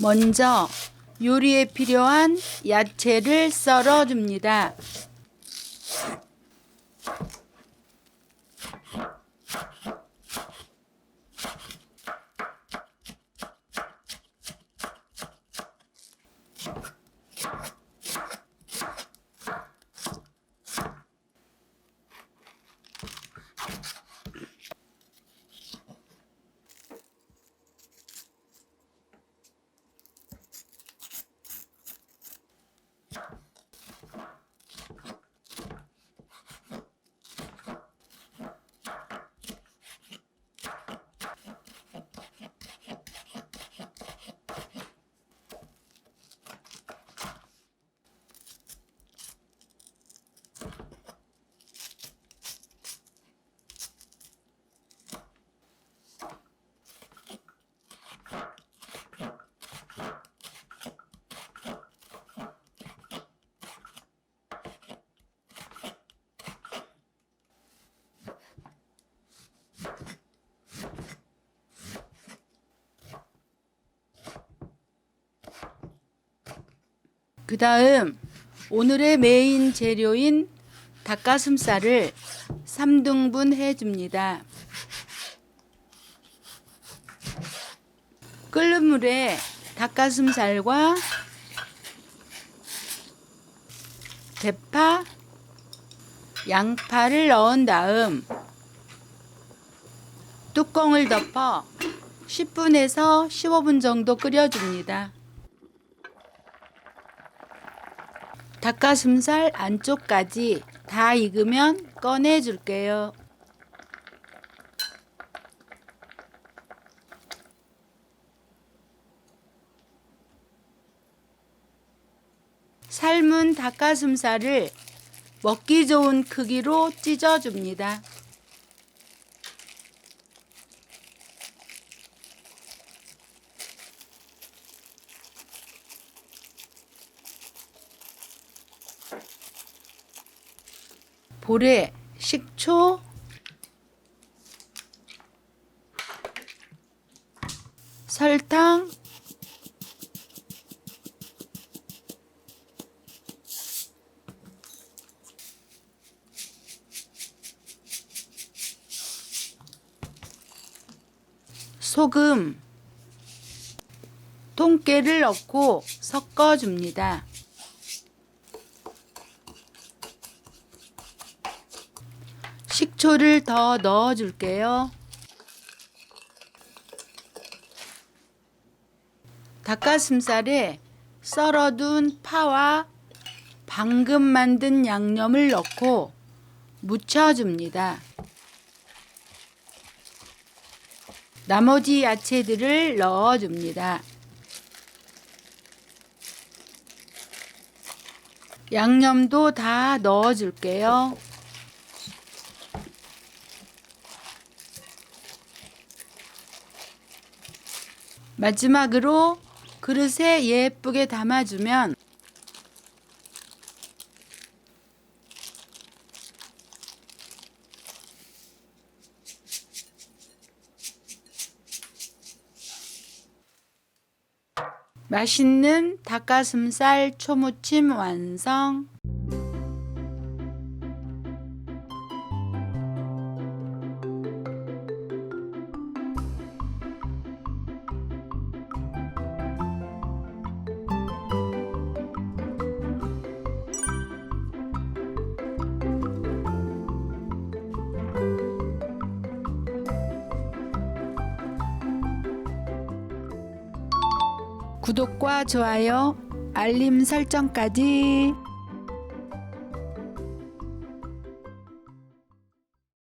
먼저 요리에 필요한 야채를 썰어 줍니다. 그 다음 오늘의 메인 재료인 닭가슴살을 3등분 해줍니다. 끓는 물에 닭가슴살과 대파, 양파를 넣은 다음 뚜껑을 덮어 10분에서 15분 정도 끓여줍니다. 닭가슴살 안쪽까지 다 익으면 꺼내 줄게요. 삶은 닭가슴살을 먹기 좋은 크기로 찢어 줍니다. 볼에 식초, 설탕, 소금, 통깨를 넣고 섞어줍니다. 식초를 더 넣어줄게요. 닭가슴살에 썰어둔 파와 방금 만든 양념을 넣고 무쳐줍니다. 나머지 야채들을 넣어줍니다. 양념도 다 넣어줄게요. 마지막으로 그릇에 예쁘게 담아주면 맛있는 닭가슴살 초무침 완성. 구독과 좋아요, 알림 설정까지